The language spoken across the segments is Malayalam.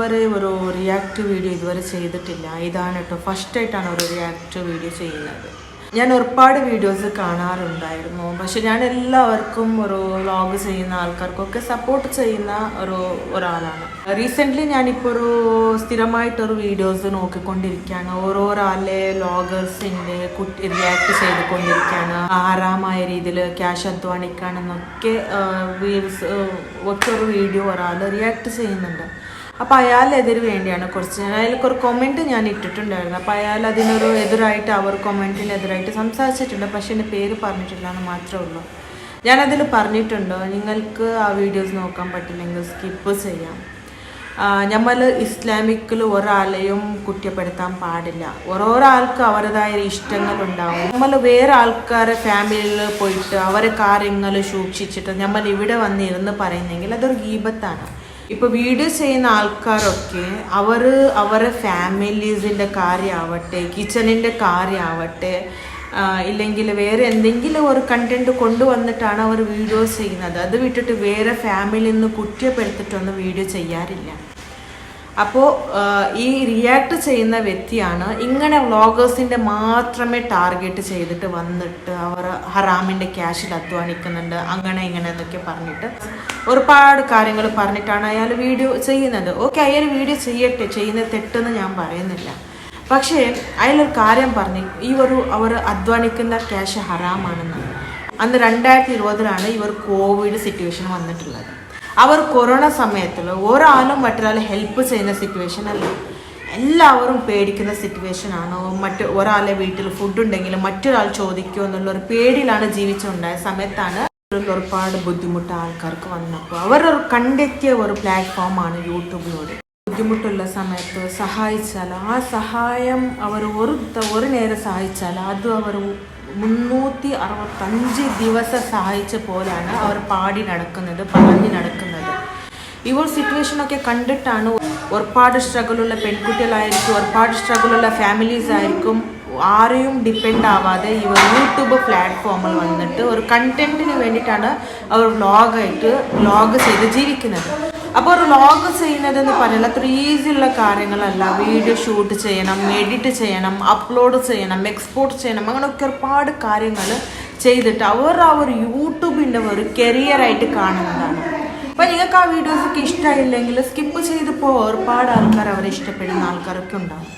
ഇതുവരെ ഒരു റിയാക്ട് വീഡിയോ ഇതുവരെ ചെയ്തിട്ടില്ല. ഇതാണ് കേട്ടോ. ഫസ്റ്റായിട്ടാണ് ഒരു റിയാക്ട് വീഡിയോ ചെയ്യുന്നത്. ഞാൻ ഒരുപാട് വീഡിയോസ് കാണാറുണ്ടായിരുന്നു. പക്ഷെ ഞാൻ എല്ലാവർക്കും ഒരു വ്ളോഗ് ചെയ്യുന്ന ആൾക്കാർക്കൊക്കെ സപ്പോർട്ട് ചെയ്യുന്ന ഒരു ഒരാളാണ്. റീസെന്റ്ലി ഞാനിപ്പോൾ ഒരു സ്ഥിരമായിട്ടൊരു വീഡിയോസ് നോക്കിക്കൊണ്ടിരിക്കുകയാണ്. ഓരോരാളെ വ്ളോഗേഴ്സിന്റെ കുട്ടി റിയാക്ട് ചെയ്തുകൊണ്ടിരിക്കുകയാണ്. ആറാമായ രീതിയിൽ ക്യാഷ് അധ്വാനിക്കാണെന്നൊക്കെ ഒക്കെ ഒരു വീഡിയോ ഒരാൾ റിയാക്ട് ചെയ്യുന്നുണ്ട്. അപ്പോൾ എതിര് വേണ്ടിയാണ്. കുറച്ച് അയാൾക്ക് ഒരു കൊമന്റ് ഞാൻ ഇട്ടിട്ടുണ്ടായിരുന്നു. അപ്പോൾ അയാൾ അതിനൊരു എതിരായിട്ട് അവർ കൊമന്റിനെതിരായിട്ട് സംസാരിച്ചിട്ടുണ്ട്. പക്ഷേ എന്റെ പേര് പറഞ്ഞിട്ടില്ല എന്ന് മാത്രമേ ഉള്ളൂ. ഞാനതിൽ പറഞ്ഞിട്ടുണ്ടോ. നിങ്ങൾക്ക് ആ വീഡിയോസ് നോക്കാൻ പറ്റില്ലെങ്കിൽ സ്കിപ്പ് ചെയ്യാം. നമ്മൾ ഇസ്ലാമിക്കിൽ ഒരാളെയും കുറ്റപ്പെടുത്താൻ പാടില്ല. ഓരോരാൾക്ക് അവരുടേതായ ഇഷ്ടങ്ങളുണ്ടാവും നമ്മൾ വേറെ ആൾക്കാരെ ഫാമിലിയിൽ പോയിട്ട് അവരെ കാര്യങ്ങൾ സൂക്ഷിച്ചിട്ട് നമ്മൾ ഇവിടെ വന്നിരുന്ന് പറയുന്നെങ്കിൽ അതൊരു ഗീപത്താണ് ഇപ്പൊ വീഡിയോ ചെയ്യുന്ന ആൾക്കാരൊക്കെ അവരെ ഫാമിലീസിന്റെ കാര്യമാവട്ടെ കിച്ചണിന്റെ കാര്യമാവട്ടെ ഇല്ലെങ്കിൽ വേറെ എന്തെങ്കിലും ഒരു കണ്ടന്റ് കൊണ്ടുവന്നിട്ടാണ് അവർ വീഡിയോസ് ചെയ്യുന്നത്. അത് വിട്ടിട്ട് വേറെ ഫാമിലിന്ന് കുറ്റപ്പെടുത്തിട്ടൊന്നും വീഡിയോ ചെയ്യാറില്ല. അപ്പോൾ ഈ റിയാക്ട് ചെയ്യുന്ന വ്യക്തിയാണ് ഇങ്ങനെ വ്ളോഗേഴ്സിന്റെ മാത്രമേ ടാർഗറ്റ് ചെയ്തിട്ട് വന്നിട്ട് അവർ ഹറാമിന്റെ ക്യാഷിൽ അധ്വാനിക്കുന്നുണ്ട് അങ്ങനെ ഇങ്ങനെ എന്നൊക്കെ പറഞ്ഞിട്ട് ഒരുപാട് കാര്യങ്ങൾ പറഞ്ഞിട്ടാണ് അയാൾ വീഡിയോ ചെയ്യുന്നത്. ഓക്കെ അയാൾ വീഡിയോ ചെയ്യട്ടെ ചെയ്യുന്നത് തെറ്റെന്ന് ഞാൻ പറയുന്നില്ല. പക്ഷേ അയാളൊരു കാര്യം പറഞ്ഞു ഈ ഒരു അവർ അധ്വാനിക്കുന്ന ക്യാഷ് ഹറാമാണെന്ന്. അന്ന് രണ്ടായിരത്തി ഇരുപതിലാണ് ഇവർ കോവിഡ് സിറ്റുവേഷൻ വന്നിട്ടുള്ളത്. അവർ കൊറോണ സമയത്തിൽ ഒരാളും മറ്റൊരാളെ ഹെൽപ്പ് ചെയ്യുന്ന സിറ്റുവേഷൻ അല്ല. എല്ലാവരും പേടിക്കുന്ന സിറ്റുവേഷൻ ആണ്. മറ്റ് ഒരാളെ വീട്ടിൽ ഫുഡ് ഉണ്ടെങ്കിൽ മറ്റൊരാൾ ചോദിക്കുമോ എന്നുള്ള ഒരു പേടിയിലാണ് ജീവിച്ചുണ്ടായ സമയത്താണ് ഒരുപാട് ബുദ്ധിമുട്ട് ആൾക്കാർക്ക് വന്നപ്പോൾ അവർ ഒരു കണ്ടെത്തിയ ഒരു പ്ലാറ്റ്ഫോമാണ് യൂട്യൂബിലൂടെ. ബുദ്ധിമുട്ടുള്ള സമയത്ത് സഹായിച്ചാൽ ആ സഹായം അവർ ഒരു ഒരു നേരം സഹായിച്ചാൽ അത് അവർ മുന്നൂറ്റി അറുപത്തഞ്ച് ദിവസം സഹായിച്ച പോലെയാണ് അവർ പാടി നടക്കുന്നത് പറഞ്ഞ് നടക്കുന്നത്. ഒരു സിറ്റുവേഷനൊക്കെ കണ്ടിട്ടാണ് ഒരുപാട് സ്ട്രഗിളുള്ള പെൺകുട്ടികളായിരിക്കും ഒരുപാട് സ്ട്രഗിളുള്ള ഫാമിലീസ് ആയിരിക്കും ആരെയും ഡിപ്പെൻഡ് ആവാതെ ഇവർ യൂട്യൂബ് പ്ലാറ്റ്ഫോമിൽ വന്നിട്ട് ഒരു കണ്ടന്റിന് വേണ്ടിയിട്ടാണ് അവർ വ്ളോഗായിട്ട് വ്ളോഗ് ചെയ്ത് ജീവിക്കുന്നത്. അപ്പോൾ ഒരു വ്ളോഗ് ചെയ്യുന്നതെന്ന് പറയുന്നത് അത്ര ഈസിയുള്ള കാര്യങ്ങളല്ല. വീഡിയോ ഷൂട്ട് ചെയ്യണം എഡിറ്റ് ചെയ്യണം അപ്ലോഡ് ചെയ്യണം എക്സ്പോർട്ട് ചെയ്യണം അങ്ങനെയൊക്കെ ഒരുപാട് കാര്യങ്ങൾ ചെയ്തിട്ട് അവർ ആ ഒരു യൂട്യൂബിന്റെ ഒരു കരിയറായിട്ട് കാണുന്നതാണ്. അപ്പോൾ നിങ്ങൾക്ക് ആ വീഡിയോസ് ഒക്കെ ഇഷ്ടമായില്ലെങ്കിൽ സ്കിപ്പ് ചെയ്ത് പോകാൻ ഒരുപാട് ആൾക്കാർ അവരെ ഇഷ്ടപ്പെടുന്ന ആൾക്കാരൊക്കെ ഉണ്ടാവും.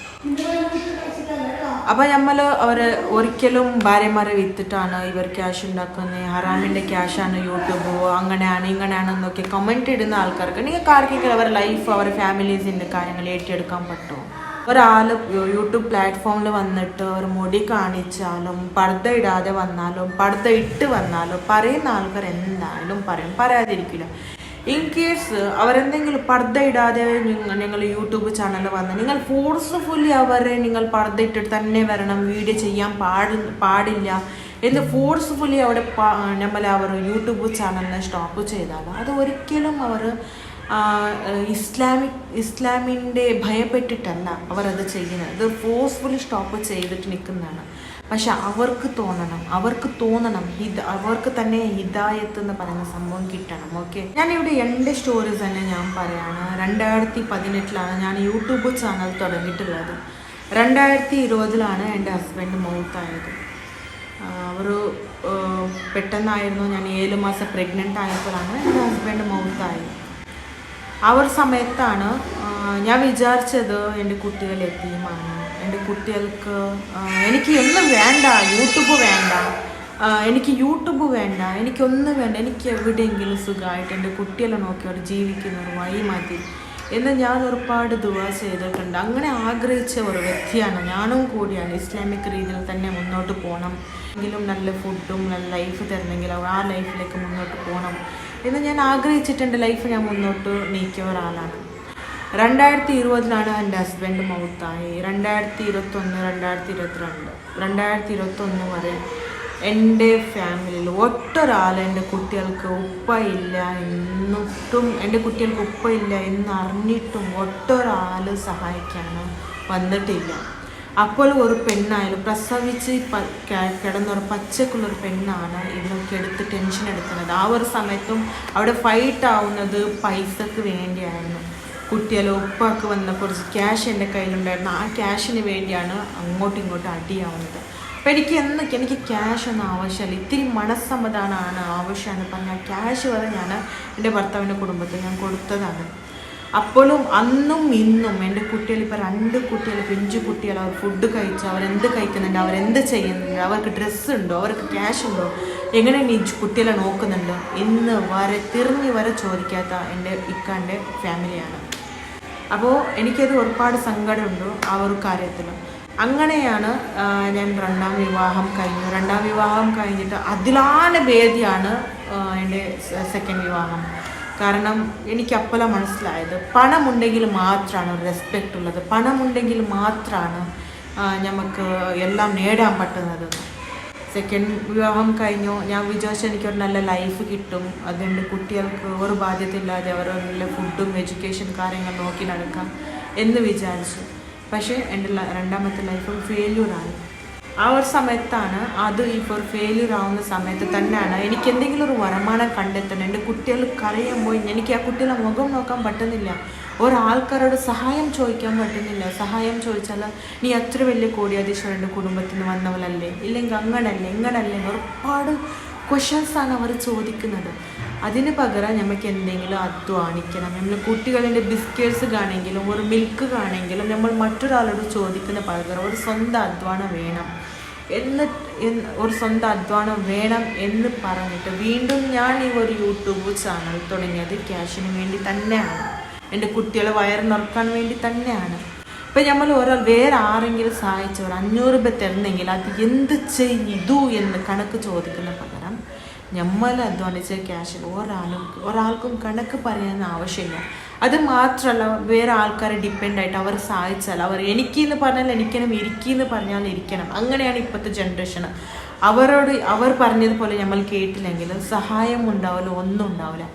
അപ്പോൾ നമ്മൾ അവർ ഒരിക്കലും ഭാര്യമാരെ വിത്തിട്ടാണ് ഇവർ ക്യാഷ് ഉണ്ടാക്കുന്നത് ഹറാമിന്റെ ക്യാഷാണ് യൂട്യൂബ് അങ്ങനെയാണ് ഇങ്ങനെയാണെന്നൊക്കെ കമന്റ് ഇടുന്ന ആൾക്കാർക്ക്. നിങ്ങൾക്ക് ആർക്കെങ്കിലും അവരുടെ ലൈഫ് അവരുടെ ഫാമിലീസിന്റെ കാര്യങ്ങൾ ഏറ്റെടുക്കാൻ പറ്റുമോ ഒരാൾ യൂട്യൂബ് പ്ലാറ്റ്ഫോമിൽ വന്നിട്ട് ഒരു മുടി കാണിച്ചാലും പർദ്ദ ഇടാതെ വന്നാലും പർദ്ദ ഇട്ട് വന്നാലും പറയുന്ന ആൾക്കാർ എന്തായാലും പറയും. പറയാതിരിക്കില്ല ഇൻ കേസ് അവരെന്തെങ്കിലും പർദ്ദ ഇടാതെ നിങ്ങൾ യൂട്യൂബ് ചാനൽ വന്ന് നിങ്ങൾ ഫോഴ്സ്ഫുള്ളി അവരെ നിങ്ങൾ പർദ്ദ ഇട്ടിട്ട് തന്നെ വരണം വീഡിയോ ചെയ്യാൻ പാടി പാടില്ല എന്ന് ഫോഴ്സ്ഫുള്ളി അവിടെ നമ്മൾ അവർ യൂട്യൂബ് ചാനലിനെ സ്റ്റോപ്പ് ചെയ്താൽ അത് ഒരിക്കലും അവർ ഇസ്ലാമിക് ഇസ്ലാമിന്റെ ഭയപ്പെട്ടിട്ടല്ല അവർ അത് ചെയ്യുന്നത്. അത് ഫോഴ്സ്ഫുള്ളി സ്റ്റോപ്പ് ചെയ്തിട്ട് നിൽക്കുന്നതാണ്. പക്ഷെ അവർക്ക് തോന്നണം അവർക്ക് തോന്നണം ഹിദ അവർക്ക് തന്നെ ഹിദായത്ത് എന്ന് പറയുന്ന സംഭവം കിട്ടണം ഓക്കെ ഞാനിവിടെ എന്റെ സ്റ്റോറീസ് തന്നെ ഞാൻ പറയാണ്. രണ്ടായിരത്തി പതിനെട്ടിലാണ് ഞാൻ യൂട്യൂബ് ചാനൽ തുടങ്ങിയിട്ടുള്ളത്. രണ്ടായിരത്തി ഇരുപതിലാണ് എന്റെ ഹസ്ബൻഡ് മൗത്തായത്. അവർ പെട്ടെന്നായിരുന്നു ഞാൻ ഏഴ് മാസം പ്രഗ്നന്റ് ആയപ്പോഴാണ് എന്റെ ഹസ്ബൻഡ് മൗത്തായത്. ഒരു സമയത്താണ് ഞാൻ വിചാരിച്ചത് എന്റെ കുട്ടികൾ എത്തിയുമാണ്. എന്റെ കുട്ടികൾക്ക് എനിക്ക് ഒന്നും വേണ്ട യൂട്യൂബ് വേണ്ട എനിക്ക് യൂട്യൂബ് വേണ്ട എനിക്കൊന്നും വേണ്ട എനിക്ക് എവിടെയെങ്കിലും സുഖമായിട്ട് എന്റെ കുട്ടികളെ നോക്കി അവർ ജീവിക്കുന്ന ഒരു വഴി മതി എന്ന് ഞാൻ ഒരുപാട് ദുവാ ചെയ്തിട്ടുണ്ട്. അങ്ങനെ ആഗ്രഹിച്ച ഒരു വ്യക്തിയാണ് ഞാനും കൂടിയാണ്. ഇസ്ലാമിക് രീതിയിൽ തന്നെ മുന്നോട്ട് പോകണം. എങ്കിലും നല്ല ഫുഡും നല്ല ലൈഫ് തരണമെങ്കിൽ ആ ലൈഫിലേക്ക് മുന്നോട്ട് പോകണം. എന്ന് ഞാൻ ആഗ്രഹിച്ചിട്ടുണ്ട് ലൈഫ് ഞാൻ മുന്നോട്ട് നീക്കിയ ഒരാളാണ്. രണ്ടായിരത്തി ഇരുപതിലാണ് എന്റെ ഹസ്ബൻഡ് മൗത്തായി. രണ്ടായിരത്തി ഇരുപത്തൊന്ന് രണ്ടായിരത്തി ഇരുപത്തിരണ്ട് രണ്ടായിരത്തി ഇരുപത്തൊന്ന് വരെ എന്റെ ഫാമിലിയിൽ ഒട്ടൊരാൾ എന്റെ കുട്ടികൾക്ക് ഉപ്പയില്ല എന്നിട്ടും എന്റെ കുട്ടികൾക്ക് ഉപ്പയില്ല എന്നറിഞ്ഞിട്ടും ഒട്ടൊരാൾ സഹായിക്കാനും വന്നിട്ടില്ല. അപ്പോൾ ഒരു പെണ്ണായാലും പ്രസവിച്ച് കിടന്നൊരു പച്ചക്കുള്ളൊരു പെണ്ണാണ് ഇവരൊക്കെ എടുത്ത് ടെൻഷൻ എടുക്കുന്നത്. ആ ഒരു സമയത്തും അവിടെ ഫൈറ്റ് ആവുന്നത് പൈസക്ക് വേണ്ടിയായിരുന്നു. കുട്ടികൾ ഉപ്പാക്ക് വന്ന കുറച്ച് ക്യാഷ് എന്റെ കയ്യിലുണ്ടായിരുന്നു. ആ ക്യാഷിന് വേണ്ടിയാണ് അങ്ങോട്ടും ഇങ്ങോട്ടും അടിയാവുന്നത്. അപ്പം എനിക്ക് എന്നൊക്കെ എനിക്ക് ക്യാഷ് ഒന്നും ആവശ്യമില്ല. ഇത്തിരി മനസ്സമ്മതമാണ് അപ്പം പറഞ്ഞാൽ ക്യാഷ് വരെ ഞാൻ എന്റെ ഭർത്താവിന്റെ കുടുംബത്തിൽ ഞാൻ കൊടുത്തതാണ്. അപ്പോഴും അന്നും ഇന്നും എന്റെ കുട്ടികൾ ഇപ്പോൾ രണ്ട് കുട്ടികൾ പിഞ്ചു കുട്ടികൾ അവർ ഫുഡ് കഴിച്ചു അവരെന്ത് കഴിക്കുന്നുണ്ട് അവരെന്ത് ചെയ്യുന്നുണ്ട് അവർക്ക് ഡ്രസ്സ് ഉണ്ടോ അവർക്ക് ക്യാഷ് ഉണ്ടോ എങ്ങനെ ഈ കുട്ടികളെ നോക്കുന്നുണ്ട് ഇന്ന് വരെ തിരിഞ്ഞ് വരെ ചോദിക്കാത്ത എന്റെ ഇക്കാന്റെ ഫാമിലിയാണ് അപ്പോൾ എനിക്കത് ഒരുപാട് സങ്കടമുണ്ട് ആ ഒരു കാര്യത്തിൽ അങ്ങനെയാണ് ഞാൻ രണ്ടാം വിവാഹം കഴിഞ്ഞു. രണ്ടാം വിവാഹം കഴിഞ്ഞിട്ട് അതിലാണ് ഭേദിയാണ് എന്റെ സെക്കൻഡ് വിവാഹം. കാരണം എനിക്ക് അപ്പോഴാണ് മനസ്സിലായത് പണമുണ്ടെങ്കിൽ മാത്രമാണ് റെസ്പെക്റ്റ് ഉള്ളത്. പണമുണ്ടെങ്കിൽ മാത്രമാണ് നമുക്ക് എല്ലാം നേടാൻ പറ്റുന്നത്. സെക്കൻഡ് വിവാഹം കഴിഞ്ഞു. ഞാൻ വിചാരിച്ചു എനിക്കൊരു നല്ല ലൈഫ് കിട്ടും. അതുകൊണ്ട് കുട്ടികൾക്ക് ഒരു ബാധ്യതയില്ലാതെ നല്ല ഫുഡും എഡ്യൂക്കേഷൻ കാര്യങ്ങൾ നോക്കി നടക്കാം എന്ന് വിചാരിച്ചു. പക്ഷേ എന്റെ രണ്ടാമത്തെ ലൈഫും ഫെയില്യൂറായി ആ ഒരു സമയത്താണ് അത് ഇപ്പോൾ ഫെയിലിയർ ആവുന്ന സമയത്ത് തന്നെയാണ്. എനിക്ക് എന്തെങ്കിലും ഒരു വരുമാനം കണ്ടെത്തണം. എന്റെ കുട്ടികൾ പോയി. എനിക്ക് ആ കുട്ടികളെ മുഖം നോക്കാൻ പറ്റുന്നില്ല. ഒരാൾക്കാരോട് സഹായം ചോദിക്കാൻ പറ്റുന്നില്ല. സഹായം ചോദിച്ചാൽ നീ അത്ര വലിയ കോടിയാധീശ്വരന്റെ കുടുംബത്തിൽ നിന്ന് വന്നവളല്ലേ? ഇല്ലെങ്കിൽ അങ്ങനല്ലേ? ഇങ്ങനല്ലേ? ഒരുപാട് ക്വസ്റ്റ്യൻസാണ് അവർ ചോദിക്കുന്നത്. അതിന് പകരം നമുക്ക് എന്തെങ്കിലും അധ്വാനിക്കണം നമ്മൾ കുട്ടികളുടെ ബിസ്ക്കറ്റ്സ് കാണെങ്കിലും ഒരു മിൽക്ക് കാണെങ്കിലും നമ്മൾ മറ്റൊരാളോട് ചോദിക്കുന്ന പകരം ഒരു സ്വന്തം അധ്വാനം വേണം. എന്ന് ഒരു സ്വന്തം അധ്വാനം വേണം എന്ന് പറഞ്ഞിട്ട് വീണ്ടും ഞാൻ ഈ ഒരു യൂട്യൂബ് ചാനൽ തുടങ്ങിയത് ക്യാഷിന് വേണ്ടി തന്നെയാണ്. എന്റെ കുട്ടികളെ വയറ് നിറക്കാൻ വേണ്ടി തന്നെയാണ്. ഇപ്പം നമ്മൾ ഒരാൾ വേറെ ആരെങ്കിലും സഹായിച്ച ഒരു അഞ്ഞൂറ് രൂപ തരുന്നെങ്കിൽ അത് എന്ത് ചെയ്തു എന്ന് കണക്ക് ചോദിക്കുന്ന പകരം നമ്മൾ അധ്വാനിച്ച ക്യാഷ് ഒരാളും ഒരാൾക്കും കണക്ക് പറയാൻ ആവശ്യമില്ല. അത് മാത്രമല്ല വേറെ ആൾക്കാരെ ഡിപ്പെൻഡ് ആയിട്ട് അവർ സഹായിച്ചാൽ അവർ എനിക്ക് എന്ന് പറഞ്ഞാൽ എനിക്കണം ഇരിക്കെന്ന് പറഞ്ഞാൽ ഇരിക്കണം അങ്ങനെയാണ് ഇപ്പോഴത്തെ ജനറേഷൻ അവരോട് അവർ പറഞ്ഞതുപോലെ നമ്മൾ കേട്ടില്ലെങ്കിൽ സഹായം ഉണ്ടാവില്ല ഒന്നും ഉണ്ടാവില്ല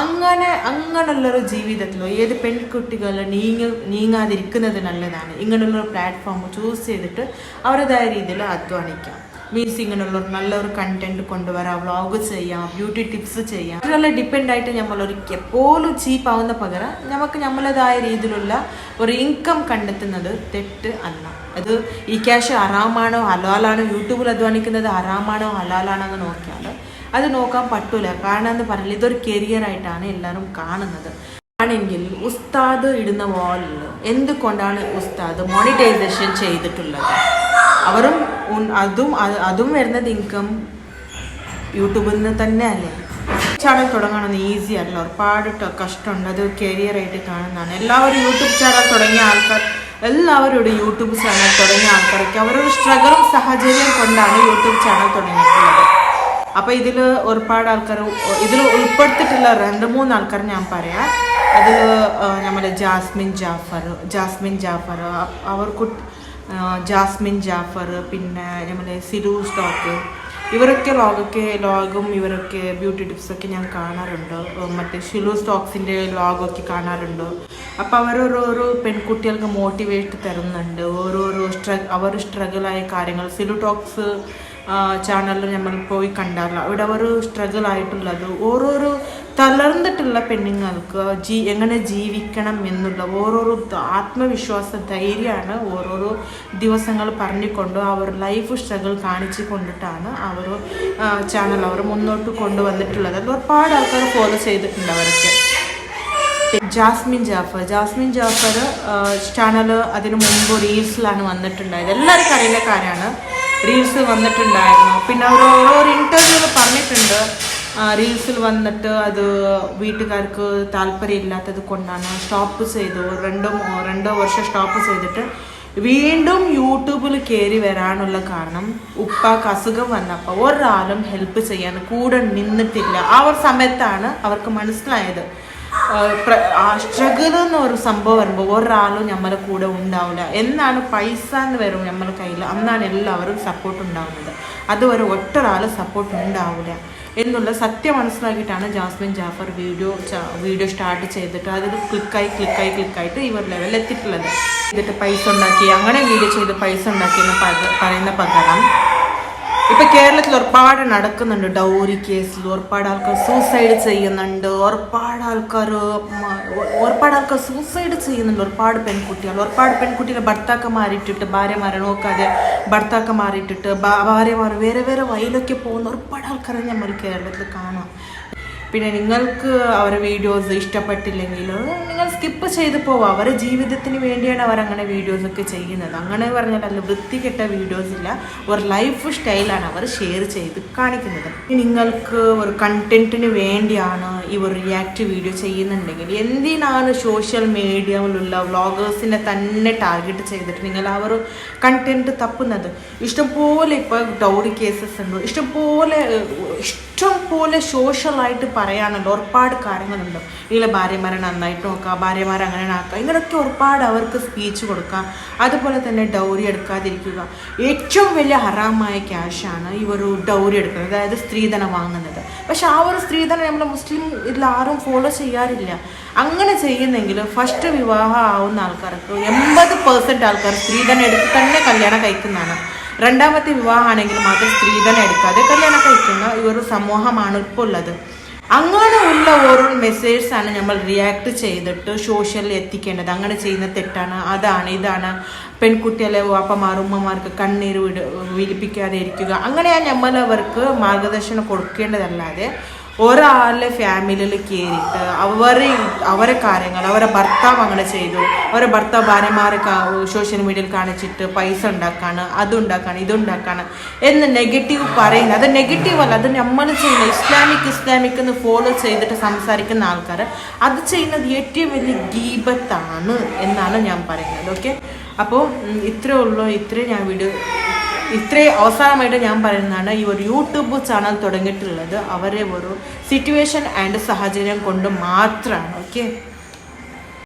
അങ്ങനെ അങ്ങനെയുള്ളൊരു ജീവിതത്തിലോ ഏത് പെൺകുട്ടികൾ നീങ്ങ നീങ്ങാതിരിക്കുന്നത് നല്ലതാണ്. ഇങ്ങനെയുള്ളൊരു പ്ലാറ്റ്ഫോം ചൂസ് ചെയ്തിട്ട് അവരുടേതായ രീതിയിൽ അധ്വാനിക്കാം. മീൻസ് ഇങ്ങനെയുള്ള ഒരു നല്ലൊരു കണ്ടന്റ് കൊണ്ടുവരാം വ്ളോഗ് ചെയ്യാം ബ്യൂട്ടി ടിപ്സ് ചെയ്യാം. അതിനുള്ള ഡിപ്പെൻഡ് ആയിട്ട് നമ്മൾ ഒരു എപ്പോഴും ചീപ്പ് ആവുന്ന പകരം നമുക്ക് നമ്മളേതായ രീതിയിലുള്ള ഒരു ഇൻകം കണ്ടെത്തുന്നത് തെറ്റ് അല്ല. അത് ഈ ക്യാഷ് അറാമാണോ ഹലാലാണോ യൂട്യൂബിൽ അധ്വാനിക്കുന്നത് അറാമാണോ ഹലാലാണോ എന്ന് നോക്കിയാൽ അത് നോക്കാൻ പറ്റൂല. കാരണം എന്ന് പറഞ്ഞാൽ ഇതൊരു കരിയറായിട്ടാണ് എല്ലാവരും കാണുന്നത്. ആണെങ്കിൽ ഉസ്താദ് ഇടുന്ന വാളിൽ എന്തുകൊണ്ടാണ് ഉസ്താദ് മോണിറ്റൈസേഷൻ ചെയ്തിട്ടുള്ളത്? അവരും അതും അത് വരുന്നത് ഇൻകം യൂട്യൂബിൽ നിന്ന് തന്നെ അല്ലേ ചാനൽ തുടങ്ങണമെന്ന് ഈസി അല്ല. ഒരുപാട് കഷ്ടമുണ്ട്. അത് കരിയർ ആയിട്ട് കാണുന്നതാണ്. എല്ലാവരും യൂട്യൂബ് ചാനൽ തുടങ്ങിയ ആൾക്കാർ എല്ലാവരും ഇവിടെ യൂട്യൂബ് ചാനൽ തുടങ്ങിയ ആൾക്കാരൊക്കെ. അവരുടെ സ്ട്രഗിളും സാഹചര്യം കൊണ്ടാണ് യൂട്യൂബ് ചാനൽ തുടങ്ങിയിട്ടുള്ളത്. അപ്പോൾ ഇതിൽ ഒരുപാട് ആൾക്കാർ ഇതിൽ ഉൾപ്പെടുത്തിയിട്ടുള്ള രണ്ട് മൂന്ന് ആൾക്കാർ ഞാൻ പറയാം. അത് നമ്മുടെ ജാസ്മിൻ ജാഫർ ജാസ്മിൻ ജാഫർ അവർ കുട്ട് ജാസ്മിൻ ജാഫർ പിന്നെ നമ്മുടെ സിലു സ്റ്റോക്ക് ഇവരൊക്കെ ലോഗൊക്കെ ലോഗും ഇവരൊക്കെ ബ്യൂട്ടി ടിപ്സൊക്കെ ഞാൻ കാണാറുണ്ട്. മറ്റേ ഷിലു സ്റ്റോക്സിന്റെ ലോഗൊക്കെ കാണാറുണ്ട്. അപ്പോൾ അവർ പെൺകുട്ടികൾക്ക് മോട്ടിവേറ്റ് തരുന്നുണ്ട്. ഓരോരോ സ്ട്രഗ് അവർ സ്ട്രഗിളായ കാര്യങ്ങൾ. സിലു ടോക്സ് ചാനലിൽ നമ്മൾ പോയി കണ്ടാറില്ല അവിടെ ഒരു സ്ട്രഗിൾ ആയിട്ടുള്ളത്. ഓരോരോ തളർന്നിട്ടുള്ള പെണ്ണുങ്ങൾക്ക് ജീ എങ്ങനെ ജീവിക്കണം എന്നുള്ള ഓരോരോ ആത്മവിശ്വാസ ധൈര്യമാണ് ഓരോരോ ദിവസങ്ങൾ പറഞ്ഞുകൊണ്ട് അവർ ലൈഫ് സ്ട്രഗിൾ കാണിച്ചു കൊണ്ടിട്ടാണ് അവർ ചാനൽ അവർ മുന്നോട്ട് കൊണ്ടുവന്നിട്ടുള്ളത്. അത് ഒരുപാട് ആൾക്കാർ ഫോളോ ചെയ്തിട്ടുണ്ട് അവരൊക്കെ. ജാസ്മിൻ ജാഫർ. ജാസ്മിൻ ജാഫർ ചാനൽ അതിനു മുമ്പ് റീൽസിലാണ് വന്നിട്ടുണ്ടായത്. എല്ലാവർക്കും അറിയുന്ന കാര്യമാണ്. റീൽസ് വന്നിട്ടുണ്ടായിരുന്നു. പിന്നെ അവർ ഓരോ ഇന്റർവ്യൂവിൽ പറഞ്ഞിട്ടുണ്ട്. റീൽസിൽ വന്നിട്ട് അത് വീട്ടുകാർക്ക് താല്പര്യമില്ലാത്തത് കൊണ്ടാണ് സ്റ്റോപ്പ് ചെയ്തു. രണ്ടോ രണ്ടോ വർഷം സ്റ്റോപ്പ് ചെയ്തിട്ട് വീണ്ടും യൂട്യൂബിൽ കയറി വരാനുള്ള കാരണം ഉപ്പാക്ക് അസുഖം വന്നപ്പോൾ ഒരാളും ഹെൽപ്പ് ചെയ്യാൻ കൂടെ നിന്നിട്ടില്ല. ആ ഒരു സമയത്താണ് അവർക്ക് മനസ്സിലായത്. സ്ട്രഗിൾ എന്ന ഒരു സംഭവം വരുമ്പോൾ ഒരാളും നമ്മളെ കൂടെ ഉണ്ടാവില്ല എന്നാണ് പൈസ എന്ന് വരും നമ്മളെ കയ്യിൽ അന്നാണ് എല്ലാവരും സപ്പോർട്ട് ഉണ്ടാവുന്നത്. അതുവരെ ഒറ്റൊരാൾ സപ്പോർട്ട് ഉണ്ടാവില്ല എന്നുള്ള സത്യം മനസ്സിലാക്കിയിട്ടാണ് Jasmin Jafar video video start ചെയ്തിട്ട് അതിൽ ക്ലിക്കായി ക്ലിക്കായി ക്ലിക്കായിട്ട് ഇവർ ലെവലിൽ എത്തിയിട്ടുള്ളത്. എന്നിട്ട് പൈസ ഉണ്ടാക്കി അങ്ങനെ വീഡിയോ ചെയ്ത് പൈസ ഉണ്ടാക്കി എന്ന് പറയുന്ന പകരം ഇപ്പൊ കേരളത്തിൽ ഒരുപാട് നടക്കുന്നുണ്ട് ഡൗറി കേസിൽ. ഒരുപാട് ആൾക്കാർ സൂസൈഡ് ചെയ്യുന്നുണ്ട്. ഒരുപാട് ആൾക്കാർ ഒരുപാട് ആൾക്കാർ സൂസൈഡ് ചെയ്യുന്നുണ്ട്. ഒരുപാട് പെൺകുട്ടികൾ. ഒരുപാട് പെൺകുട്ടികൾ ഭർത്താക്കന്മാരിട്ടിട്ട് ഭാര്യമാരെ നോക്കാതെ മാറിയിട്ടിട്ട് ഭാര്യമാർ വേറെ വേറെ വഴിയിലൊക്കെ പോകുന്ന ഒരുപാട് ആൾക്കാരെ നമ്മൾ കേരളത്തിൽ കാണാം. പിന്നെ നിങ്ങൾക്ക് അവരുടെ വീഡിയോസ് ഇഷ്ടപ്പെട്ടില്ലെങ്കിൽ നിങ്ങൾ സ്കിപ്പ് ചെയ്ത് പോവുക. അവരുടെ ജീവിതത്തിന് വേണ്ടിയാണ് അവർ അങ്ങനെ വീഡിയോസ് ഒക്കെ ചെയ്യുന്നത്. അങ്ങനെ പറഞ്ഞാൽ അല്ല വൃത്തികെട്ട വീഡിയോസ് ഇല്ല. ഒരു ലൈഫ് സ്റ്റൈലാണ് അവർ ഷെയർ ചെയ്ത് കാണിക്കുന്നത്. നിങ്ങൾക്ക് ഒരു കണ്ടന്റിന് വേണ്ടിയാണ് ഇവർ റിയാക്ട് വീഡിയോ ചെയ്യുന്നുണ്ടെങ്കിൽ എന്തിനാണ് സോഷ്യൽ മീഡിയയിലുള്ള വ്ളോഗേഴ്സിനെ തന്നെ ടാർഗറ്റ് ചെയ്തിട്ട് നിങ്ങൾ അവർ കണ്ടന്റ് തപ്പുന്നത്? ഇഷ്ടംപോലെ ഇപ്പോൾ ഡൗറി കേസസ് ഉണ്ട്. ഇഷ്ടംപോലെ ഏഹ്, ഇഷ്ടംപോലെ സോഷ്യലായിട്ട് പറയാനുണ്ട് ഒരുപാട് കാര്യങ്ങളുണ്ട്. ഇതിലെ ഭാര്യമാരെ നന്നായിട്ട് നോക്കുക ഭാര്യമാരെ അങ്ങനെ ആക്കുക. ഇങ്ങനെയൊക്കെ ഒരുപാട് അവർക്ക് സ്പീച്ച് കൊടുക്കുക. അതുപോലെ തന്നെ ഡൗറി എടുക്കാതിരിക്കുക. ഏറ്റവും വലിയ ഹറാമായ ക്യാഷാണ് ഈ ഒരു ഡൗറി എടുക്കുന്നത്. അതായത് സ്ത്രീധനം വാങ്ങുന്നത്. പക്ഷെ ആ ഒരു സ്ത്രീധനം നമ്മൾ മുസ്ലിം ഇതിൽ ആരും ഫോളോ ചെയ്യാറില്ല. അങ്ങനെ ചെയ്യുന്നെങ്കിൽ ഫസ്റ്റ് വിവാഹം ആവുന്ന ആൾക്കാർക്ക് എൺപത് പെർസെന്റ് ആൾക്കാർ സ്ത്രീധനം എടുത്ത് തന്നെ കല്യാണം കഴിക്കുന്നതാണ്. രണ്ടാമത്തെ വിവാഹമാണെങ്കിൽ മാത്രം സ്ത്രീധനം എടുക്കാതെ കല്യാണം കഴിക്കുന്ന ഈ ഒരു സമൂഹമാണ് ഇപ്പോൾ ഉള്ളത്. അങ്ങനെയുള്ള ഓരോ മെസ്സേജ്സാണ് നമ്മൾ റിയാക്ട് ചെയ്തിട്ട് സോഷ്യലിൽ എത്തിക്കേണ്ടത്. അങ്ങനെ ചെയ്യുന്ന തെറ്റാണ്. അതാണ് ഇതാണ്. പെൺകുട്ടികളെ വാപ്പമാർ ഉമ്മമാർക്ക് കണ്ണീർ വിട വിലിപ്പിക്കാതെ ഇരിക്കുക. അങ്ങനെയാണ് നമ്മൾ അവർക്ക് മാർഗദർശനം കൊടുക്കേണ്ടതല്ലാതെ ഒരാളുടെ ഫാമിലിയിൽ കയറിയിട്ട് അവർ അവരെ കാര്യങ്ങൾ അവരെ ഭർത്താവ് അങ്ങനെ ചെയ്തു. അവരെ ഭർത്താവ് ഭാര്യമാരെ സോഷ്യൽ മീഡിയയിൽ കാണിച്ചിട്ട് പൈസ ഉണ്ടാക്കാണ് അതുണ്ടാക്കാണ് ഇതുണ്ടാക്കാണ് എന്ന് നെഗറ്റീവ് പറയുന്നത് അത് നെഗറ്റീവ് അല്ല അത് നമ്മൾ ചെയ്യുന്ന ഇസ്ലാമിക് ഇസ്ലാമിക് എന്ന് ഫോളോ ചെയ്തിട്ട് സംസാരിക്കുന്ന ആൾക്കാർ അത് ചെയ്യുന്നത് ഏറ്റവും വലിയ ഗീപത്താണ് എന്നാണ് ഞാൻ പറയുന്നത് ഓക്കെ അപ്പോൾ ഇത്രേ ഉള്ളൂ. ഇത്രേ ഞാൻ വീഡിയോ ഇത്രയും അവസാനമായിട്ട് ഞാൻ പറയുന്നതാണ് ഈ ഒരു യൂട്യൂബ് ചാനൽ തുടങ്ങിയിട്ടുള്ളത് അവരെ ഒരു സിറ്റുവേഷൻ ആൻഡ് സാഹചര്യം കൊണ്ട് മാത്രമാണ് ഓക്കെ